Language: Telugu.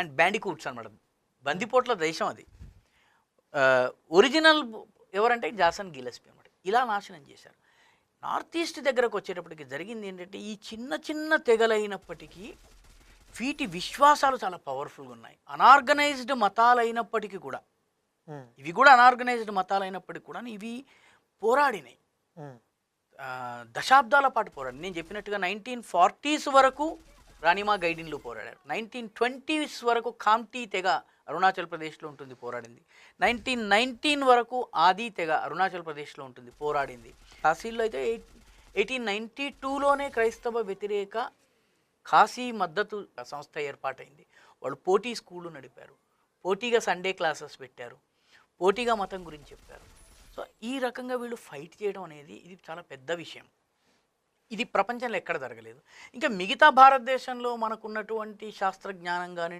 అండ్ బ్యాండికూట్స్ అనమాట బందిపోట్ల దేశం అది. ఒరిజినల్ ఎవరంటే జాసన్ గిలస్పీ అనమాట ఇలా నాశనం చేశారు. నార్త్ ఈస్ట్ దగ్గరకు వచ్చేటప్పటికి జరిగింది ఏంటంటే ఈ చిన్న చిన్న తెగలైనప్పటికీ వీటి విశ్వాసాలు చాలా పవర్ఫుల్గా ఉన్నాయి. అనార్గనైజ్డ్ మతాలు అయినప్పటికీ కూడా ఇవి కూడా అనార్గనైజ్డ్ మతాలు అయినప్పటికీ కూడా ఇవి పోరాడినాయి. దశాబ్దాల పాటు పోరాడు నేను చెప్పినట్టుగా నైన్టీన్ ఫార్టీస్ వరకు రాణిమా గైడిన్లు పోరాడారు. నైన్టీన్ ట్వంటీస్ వరకు కామ్టీ తెగ అరుణాచల్ ప్రదేశ్లో ఉంటుంది పోరాడింది. నైన్టీన్ నైన్టీన్ వరకు ఆది తెగ అరుణాచల్ ప్రదేశ్లో ఉంటుంది పోరాడింది. కాశీలో అయితే ఎయిట్ ఎయిటీన్ నైంటీ టూలోనే క్రైస్తవ వ్యతిరేక కాశీ మద్దతు సంస్థ ఏర్పాటైంది. వాళ్ళు పోటీ స్కూళ్ళు నడిపారు. పోటీగా సండే క్లాసెస్ పెట్టారు. పోటీగా మతం గురించి చెప్పారు. సో ఈ రకంగా వీళ్ళు ఫైట్ చేయడం అనేది ఇది చాలా పెద్ద విషయం. ఇది ప్రపంచంలో ఎక్కడ జరగలేదు. ఇంకా మిగతా భారతదేశంలో మనకున్నటువంటి శాస్త్రజ్ఞానం కానీ